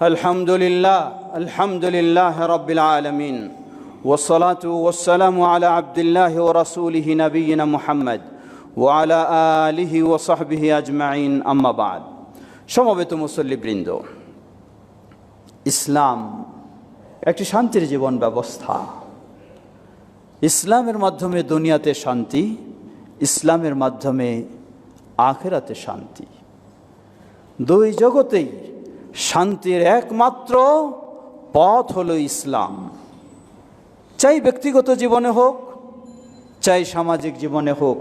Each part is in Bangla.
الحمد لله الحمد لله رب العالمين والصلاة والسلام على عبد الله ورسوله نبينا محمد وعلى آله وصحبه أجمعين أما بعد সমবেত মুসল্লিবৃন্দ ইসলাম একটি শান্তির জীবন ব্যবস্থা ইসলামের মাধ্যমে দুনিয়াতে শান্তি ইসলামের মাধ্যমে আখেরাতে শান্তি দুই জগতেই শান্তির একমাত্র পথ হলো ইসলাম। চাই ব্যক্তিগত জীবনে হোক, চাই সামাজিক জীবনে হোক,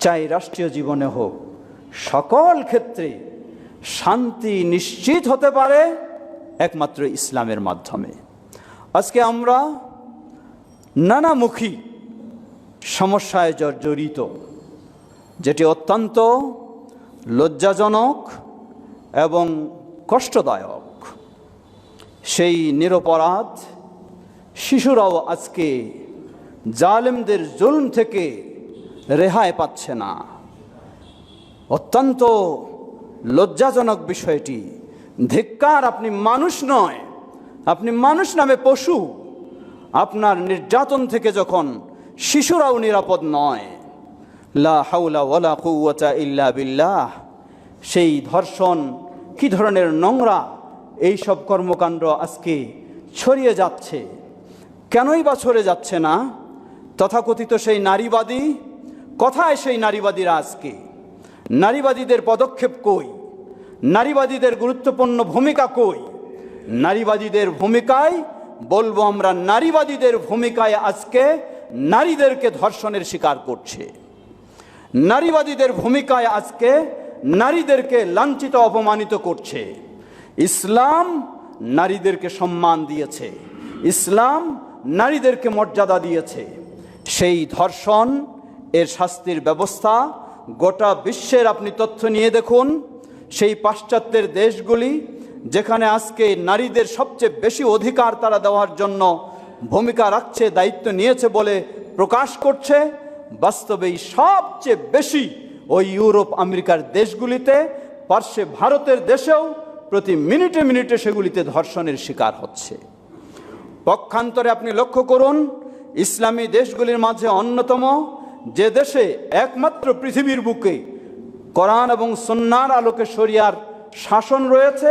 চাই রাষ্ট্রীয় জীবনে হোক, সকল ক্ষেত্রে শান্তি নিশ্চিত হতে পারে একমাত্র ইসলামের মাধ্যমে। আজকে আমরা নানামুখী সমস্যায় জর্জরিত, যেটি অত্যন্ত লজ্জাজনক এবং কষ্টদায়ক। সেই নিরপরাধ শিশুরাও আজকে জালেমদের জুলম থেকে রেহাই পাচ্ছে না। অত্যন্ত লজ্জাজনক বিষয়টি। ধিক্কার আপনি মানুষ নয়, আপনি মানুষ নামে পশু। আপনার নির্যাতন থেকে যখন শিশুরাও নিরাপদ নয়। লা হাউলা ওয়ালা ইল্লা বিল্লাহ। সেই ধর্ষণ কি ধরনের নোংরা এই সব কর্মকাণ্ড আজকে ছড়িয়ে যাচ্ছে? কেনই বা ছড়ে যাচ্ছে না? তথাকথিত সেই নারীবাদী? কথায় সেই নারীবাদীরা আজকে? নারীবাদীদের পদক্ষেপ কই? নারীবাদীদের গুরুত্বপূর্ণ ভূমিকা কই? নারীবাদীদের ভূমিকায় বলব আমরা, নারীবাদীদের ভূমিকায় আজকে নারীদেরকে ধর্ষণের শিকার করছে। নারীবাদীদের ভূমিকায় আজকে নারীদেরকে লাঞ্ছিত, অপমানিত করছে। ইসলাম নারীদেরকে সম্মান দিয়েছে। ইসলাম নারীদেরকে মর্যাদা দিয়েছে। সেই ধর্ষণ, এর শাস্তির ব্যবস্থা গোটা বিশ্বের আপনি তথ্য নিয়ে দেখুন। সেই পাশ্চাত্যের দেশগুলি, যেখানে আজকে নারীদের সবচেয়ে বেশি অধিকার তারা দেওয়ার জন্য ভূমিকা রাখছে, দায়িত্ব নিয়েছে বলে প্রকাশ করছে, বাস্তবেই সবচেয়ে বেশি ওই ইউরোপ, আমেরিকার দেশগুলিতে, পার্শ্বে ভারতের দেশেও প্রতি মিনিটে মিনিটে সেগুলিতে ধর্ষণের শিকার হচ্ছে। পক্ষান্তরে আপনি লক্ষ্য করুন, ইসলামী দেশগুলির মাঝে অন্যতম যে দেশে একমাত্র পৃথিবীর বুকে কোরআন এবং সন্ন্যার আলোকে শরিয়ার শাসন রয়েছে,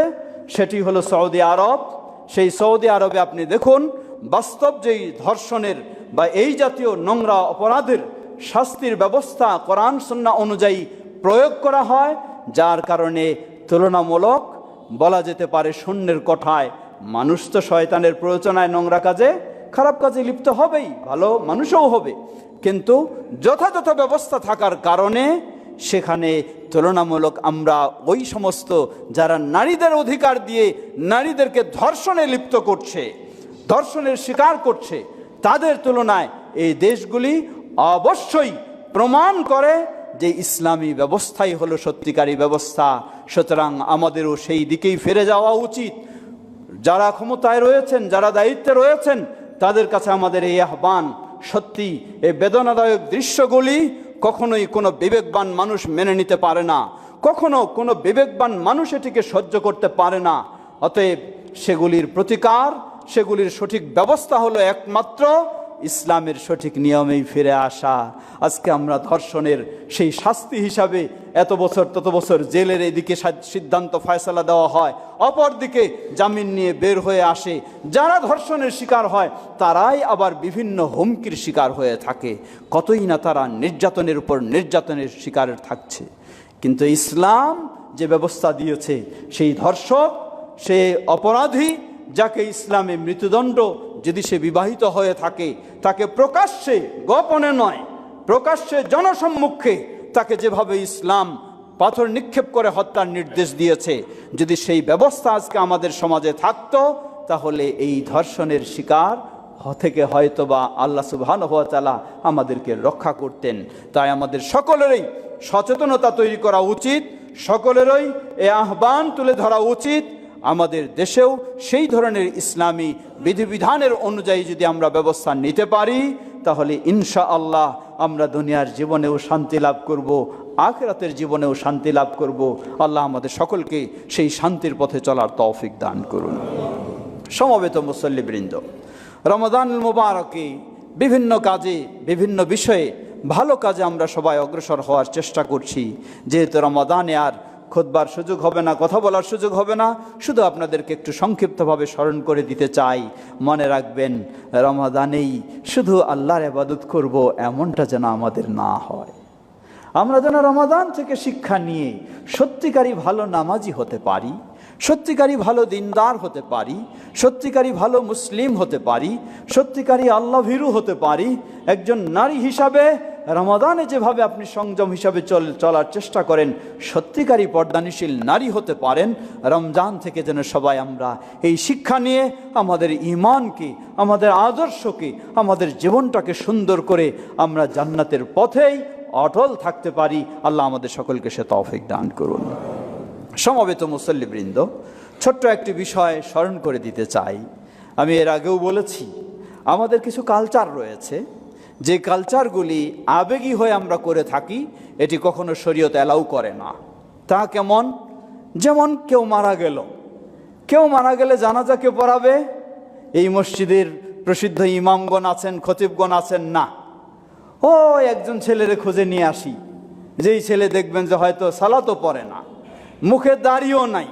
সেটি হলো সৌদি আরব। সেই সৌদি আরবে আপনি দেখুন, বাস্তব যেই ধর্ষণের বা এই জাতীয় নোংরা অপরাধের শাস্তির ব্যবস্থা কোরআন সন্না অনুযায়ী প্রয়োগ করা হয়, যার কারণে তুলনামূলক বলা যেতে পারে শূন্যের কথায় মানুষ তো শয়তানের প্রয়োজনায় নোংরা কাজে, খারাপ কাজে লিপ্ত হবেই, ভালো মানুষও হবে। কিন্তু যথাযথ ব্যবস্থা থাকার কারণে সেখানে তুলনামূলক আমরা ওই সমস্ত যারা নারীদের অধিকার দিয়ে নারীদেরকে ধর্ষণে লিপ্ত করছে, ধর্ষণের শিকার করছে, তাদের তুলনায় এই দেশগুলি অবশ্যই প্রমাণ করে যে ইসলামী ব্যবস্থাই হলো সত্যিকারী ব্যবস্থা। সুতরাং আমাদেরও সেই দিকেই ফিরে যাওয়া উচিত। যারা ক্ষমতায় রয়েছেন, যারা দায়িত্বে রয়েছেন, তাদের কাছে আমাদের এই আহ্বান, সত্যি এই বেদনাদায়ক দৃশ্যগুলি কখনোই কোনো বিবেকবান মানুষ মেনে নিতে পারে না। কখনো কোনো বিবেকবান মানুষ এটিকে সহ্য করতে পারে না। অতএব সেগুলির প্রতিকার, সেগুলির সঠিক ব্যবস্থা হলো একমাত্র ইসলামের সঠিক নিয়মেই ফিরে আসা। আজকে আমরা ধর্ষণের সেই শাস্তি হিসাবে এত বছর তত বছর জেলের এদিকে সিদ্ধান্ত, ফয়সলা দেওয়া হয়। অপরদিকে জামিন নিয়ে বের হয়ে আসে। যারা ধর্ষণের শিকার হয়, তারাই আবার বিভিন্ন হুমকির শিকার হয়ে থাকে। কতই না তারা নির্যাতনের উপর নির্যাতনের শিকার থাকছে। কিন্তু ইসলাম যে ব্যবস্থা দিয়েছে, সেই ধর্ষক, সে অপরাধী, যাকে ইসলামে মৃত্যুদণ্ড যদি সে বিবাহিত হয়ে থাকে, তাকে প্রকাশ্যে গোপনে নয়, প্রকাশ্যে জনসম্মুখে তাকে যেভাবে ইসলাম পাথর নিক্ষেপ করে হত্যার নির্দেশ দিয়েছে, যদি সেই ব্যবস্থা আজকে আমাদের সমাজে থাকতো, তাহলে এই ধর্ষণের শিকার থেকে হয়তোবা আল্লাহ সুবহান হওয়া তালা আমাদেরকে রক্ষা করতেন। তাই আমাদের সকলেরই সচেতনতা তৈরি করা উচিত, সকলেরই এ আহ্বান তুলে ধরা উচিত আমাদের দেশেও সেই ধরনের ইসলামী বিধিবিধানের অনুযায়ী যদি আমরা ব্যবস্থা নিতে পারি, তাহলে ইনশা আল্লাহ আমরা দুনিয়ার জীবনেও শান্তি লাভ করব, আখরাতের জীবনেও শান্তি লাভ করব। আল্লাহ আমাদের সকলকে সেই শান্তির পথে চলার তৌফিক দান করুন। সমবেত মুসল্লিবৃন্দ রমাদান মুবারকে বিভিন্ন কাজে, বিভিন্ন বিষয়ে ভালো কাজে আমরা সবাই অগ্রসর হওয়ার চেষ্টা করছি। যেহেতু রমাদানে আর খোদবার সুযোগ হবে না, কথা বলার সুযোগ হবে না। শুধু আপনাদেরকে একটু সংক্ষিপ্তভাবে স্মরণ করে দিতে চাই। মনে রাখবেন রমাদানেই শুধু আল্লাহর আবাদত করব, এমনটা যেন আমাদের না হয়। আমরা যেন রমাদান থেকে শিক্ষা নিয়ে সত্যিকারই ভালো নামাজি হতে পারি, সত্যিকারই ভালো দিনদার হতে পারি, সত্যিকারই ভালো মুসলিম হতে পারি, সত্যিকারই আল্লাহ ভীরু হতে পারি। একজন নারী হিসাবে রমাদানে যেভাবে আপনি সংযম হিসাবে চল চলার চেষ্টা করেন সত্যিকারই পর্দানিশীল নারী হতে পারেন, রমজান থেকে যেন সবাই আমরা এই শিক্ষা নিয়ে আমাদের ইমানকে আমাদের আদর্শকে, আমাদের জীবনটাকে সুন্দর করে আমরা জান্নাতের পথেই অটল থাকতে পারি। আল্লাহ আমাদের সকলকে সে তৌফিক দান করুন। সমবেত মুসল্লিবৃন্দ, ছোট্ট একটি বিষয় স্মরণ করে দিতে চাই। আমি এর আগেও বলেছি, আমাদের কিছু কালচার রয়েছে। যে কালচারগুলি আবেগী হয়ে আমরা করে থাকি, এটি কখনো শরীয়ত অ্যালাউ করে না। তা কেমন? যেমন কেউ মারা গেল। কেউ মারা গেলে জানাজা কে পড়াবে? এই মসজিদের প্রসিদ্ধ ইমামগণ আছেন, খতিবগণ আছেন? না। ও, একজন ছেলেরে খুঁজে নিয়ে আসি। যেই ছেলে দেখবেন যে হয়তো সালাতও পড়ে না। মুখে দাড়িও নাই।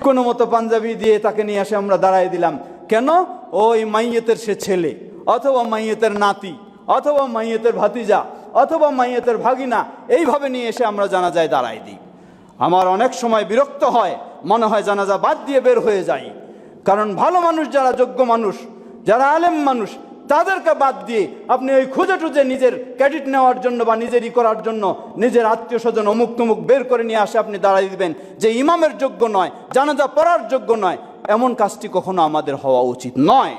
কোনো মতো পাঞ্জাবি দিয়ে তাকে নিয়ে আসে আমরা দাঁড়াই দিলাম। কেন? ওই মাইয়েতের সে ছেলে অথবা মাইয়েতের নাতি। অথবা মাইয়েতের ভাতিজা অথবা মাইয়েতের ভাগিনা, এইভাবে নিয়ে এসে আমরা জানাজায় দাঁড়াই দিই। আমার অনেক সময় বিরক্ত হয়, মনে হয় জানাজা বাদ দিয়ে বের হয়ে যাই। কারণ ভালো মানুষ যারা, যোগ্য মানুষ, যারা আলেম মানুষ, তাদেরকে বাদ দিয়ে আপনি ওই খুঁজে টুজে নিজের ক্রেডিট নেওয়ার জন্য বা নিজেরই করার জন্য নিজের আত্মীয় স্বজন অমুক তমুক বের করে নিয়ে আসে আপনি দাঁড়াই দিবেন যে ইমামের যোগ্য নয়, জানাজা পড়ার যোগ্য নয়। এমন কাজটি কখনো আমাদের হওয়া উচিত নয়।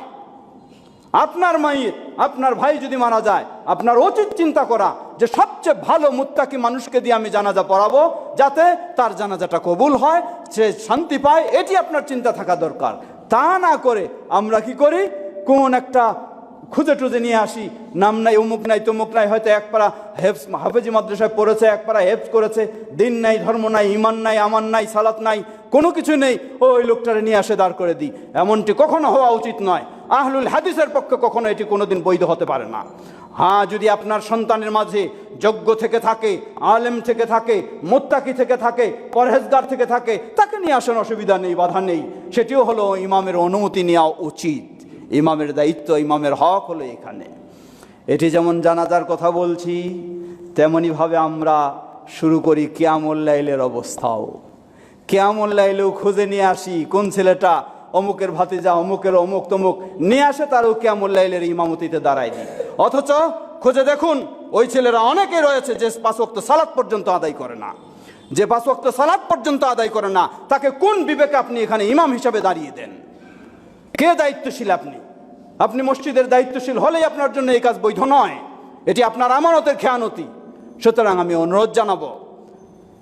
আপনার মায়ের আপনার ভাই যদি মারা যায়, আপনার উচিত চিন্তা করা যে সবচেয়ে ভালো মুত্তাকি মানুষকে দিয়ে আমি জানাজা পড়াবো, যাতে তার জানাজাটা কবুল হয়, সে শান্তি পায়, এটি আপনার চিন্তা থাকা দরকার। তা না করে আমরা কি করি? কোন একটা খুঁজে টুজে নিয়ে আসি, নাম নাই, অমুক নাই, তমুক নাই, হয়তো এক পাড়া হেফস, হাফেজি মাদ্রাসায় পড়েছে, এক পাড়া হেফস করেছে, দিন নাই, ধর্ম নাই ইমান নাই, আমান নাই, সালাত নাই, কোনো কিছু নেই, ওই লোকটারে নিয়ে আসে দাঁড় করে দিই। এমনটি কখনো হওয়া উচিত নয়। আহলুল হাদিসের পক্ষে কখনো এটি কোনোদিন বৈধ হতে পারে না। হ্যাঁ যদি আপনার সন্তানের মাঝে যোগ্য থেকে থাকে, আলেম থেকে থাকে, মোত্তাকি থেকে থাকে, পরহেজগার থেকে থাকে, তাকে নিয়ে আসেন, অসুবিধা নেই, বাধা নেই। সেটিও হলো ইমামের অনুমতি নেওয়া উচিত। ইমামের দায়িত্ব, ইমামের হক হলো এখানে। এটি যেমন জানাজার কথা বলছি তেমনইভাবে আমরা শুরু করি কিয়ামুল্লাইলের অবস্থাও। কেয়ামুল্লাইলেও খুঁজে নিয়ে আসি, কোন ছেলেটা অমুকের ভাতিজা, অমুকের অমুক তমুক, নিয়ে আসে তারও কেয়ামুল্লাইলের ইমামতিতে দাঁড়ায় দিই অথচ খুঁজে দেখুন, ওই ছেলেরা অনেকে রয়েছে যে পাঁচ ওয়াক্ত সালাদ পর্যন্ত আদায় করে না। যে পাঁচ ওয়াক্ত সালাদ পর্যন্ত আদায় করে না, তাকে কোন বিবেকে আপনি এখানে ইমাম হিসাবে দাঁড়িয়ে দেন? কে দায়িত্বশীল আপনি? আপনি মসজিদের দায়িত্বশীল হলেই আপনার জন্য এই কাজ বৈধ নয়। এটি আপনার আমানতের খেয়ানতি। সুতরাং আমি অনুরোধ জানাব,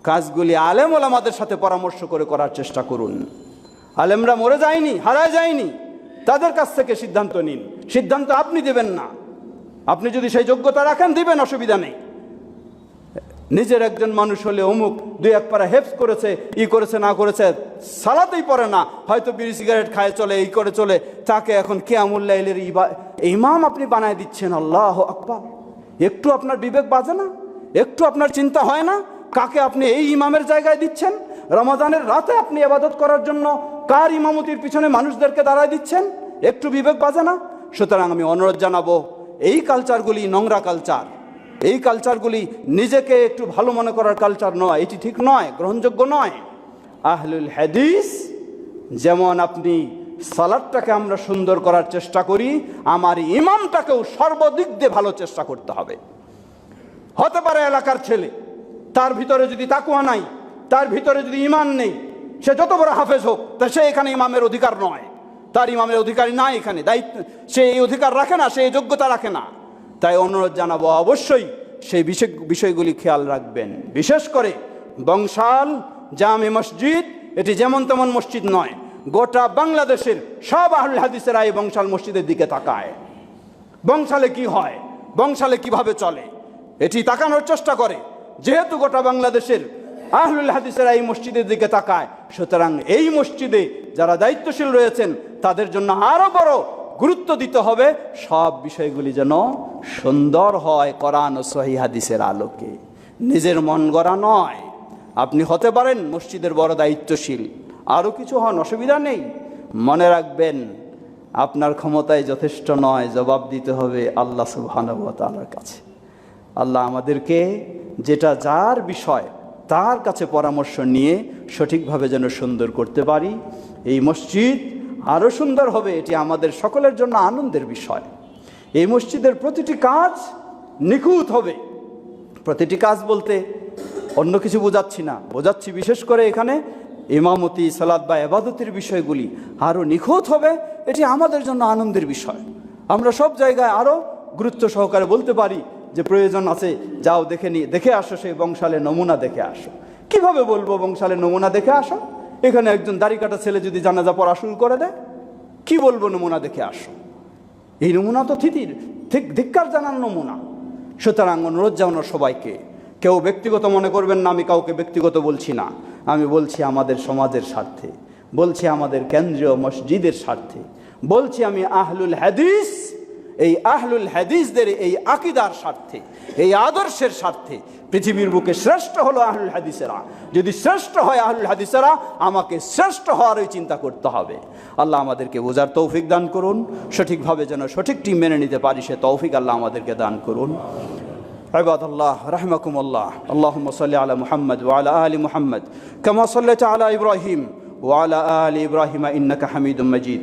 কাজগুলি আলেম ওলামাদের সাথে পরামর্শ করে করার চেষ্টা করুন। আলেমরা মরে যায়নি, হারায় যায়নি। তাদের কাছ থেকে সিদ্ধান্ত নিন। সিদ্ধান্ত আপনি দেবেন না। আপনি যদি সেই যোগ্যতা রাখেন, দিবেন, অসুবিধা নেই। নিজের একজন মানুষ হলে অমুক দুই এক পারা হেফস করেছে, ই করেছে, না করেছে, সালাতেই পড়ে না। হয়তো বিড়ি সিগারেট খায়, চলে এই করে, চলে। তাকে এখন কে কেয়ামুল্লাইলের ইমাম আপনি বানায় দিচ্ছেন, আল্লাহ আকবার। একটু আপনার বিবেক বাজে না? একটু আপনার চিন্তা হয় না? কাকে আপনি এই ইমামের জায়গায় দিচ্ছেন? রমাদানের রাতে আপনি আবাদত করার জন্য কার ইমামতির পিছনে মানুষদেরকে দাঁড়ায় দিচ্ছেন? একটু বিবেক বাজে না? সুতরাং আমি অনুরোধ জানাব, এই কালচারগুলি নোংরা কালচার এই কালচারগুলি নিজেকে একটু ভালো মনে করার কালচার নয়। এটি ঠিক নয়, গ্রহণযোগ্য নয়। আহলুল হাদিস, যেমন আপনি সালাদটাকে আমরা সুন্দর করার চেষ্টা করি, আমার ইমামটাকেও সর্বদিক দিয়ে ভালো চেষ্টা করতে হবে। হতে পারে এলাকার ছেলে, তার ভিতরে যদি তাকুয়া নাই, তার ভিতরে যদি ইমান নেই সে যত বড় হাফেজ হোক, তা সে এখানে ইমামের অধিকার নয়। তার ইমামের অধিকার নাই এখানে। দায়িত্ব, সে এই অধিকার রাখে না, সে এই যোগ্যতা রাখে না। তাই অনুরোধ জানাব অবশ্যই সেই বিষয়, বিষয়গুলি খেয়াল রাখবেন। বিশেষ করে বংশাল, জামে মসজিদ, এটি যেমন তেমন মসজিদ নয়, গোটা বাংলাদেশের সব আহুল হাদিসেরা এই বংশাল মসজিদের দিকে তাকায়। বংশালে কি হয়? বংশালে কীভাবে চলে? এটি তাকানোর চেষ্টা করে। যেহেতু গোটা বাংলাদেশের আহলুল হাদিসেরা এই মসজিদের দিকে তাকায়। সুতরাং এই মসজিদে যারা দায়িত্বশীল রয়েছেন, তাদের জন্য আরও বড় গুরুত্ব দিতে হবে। সব বিষয়গুলি যেন সুন্দর হয় কোরআন ও সহি হাদিসের আলোকে। নিজের মন গড়া নয়। আপনি হতে পারেন মসজিদের বড় দায়িত্বশীল। আরও কিছু হন, অসুবিধা নেই। মনে রাখবেন, আপনার ক্ষমতায় যথেষ্ট নয়, জবাব দিতে হবে আল্লাহ সুবহানার কাছে। আল্লাহ আমাদেরকে যেটা, যার বিষয় তার কাছে পরামর্শ নিয়ে সঠিকভাবে যেন সুন্দর করতে পারি। এই মসজিদ আরও সুন্দর হবে, এটি আমাদের সকলের জন্য আনন্দের বিষয়। এই মসজিদের প্রতিটি কাজ নিখুঁত হবে। প্রতিটি কাজ বলতে অন্য কিছু বোঝাচ্ছি না, বোঝাচ্ছি বিশেষ করে এখানে ইমামতি সালাদ বা এবাদতের বিষয়গুলি আরও নিখুঁত হবে, এটি আমাদের জন্য আনন্দের বিষয়। আমরা সব জায়গায় আরও গুরুত্ব সহকারে বলতে পারি যে প্রয়োজন আছে, যাও দেখে নি, দেখে আসো সেই বংশালে নমুনা দেখে আসো। কীভাবে বলব বংশালে নমুনা দেখে আসো? এখানে একজন দাড়ি কাটা ছেলে যদি জানাজা পড়া শুরু করে দেয়, কি বলব নমুনা দেখে আসো? এই নমুনা তো থিতির ধিক্কার জানার নমুনা। সুতরাং অনুরোধ জানানো সবাইকে, কেউ ব্যক্তিগত মনে করবেন না, আমি কাউকে ব্যক্তিগত বলছি না। আমি বলছি আমাদের সমাজের স্বার্থে, বলছি আমাদের কেন্দ্রীয় মসজিদের স্বার্থে, বলছি আমি আহলুল হাদিস এই আহলুল হাদিসদের এই আকিদার স্বার্থে এই আদর্শের স্বার্থে পৃথিবীর বুকে শ্রেষ্ঠ হলো আহলুল হাদিসেরা যদি শ্রেষ্ঠ হয় আহলুল হাদিসেরা আমাকে শ্রেষ্ঠ হওয়ারই চিন্তা করতে হবে আল্লাহ আমাদেরকে বোঝার তৌফিক দান করুন সঠিকভাবে যেন সঠিকটি মেনে নিতে পারি সে তৌফিক আল্লাহ আমাদেরকে দান করুন عباد الله رحمكم الله اللهم صل على محمد وعلى آل محمد كما صليت على إبراهيم وعلى آل إبراهيم إنك حميد مجيد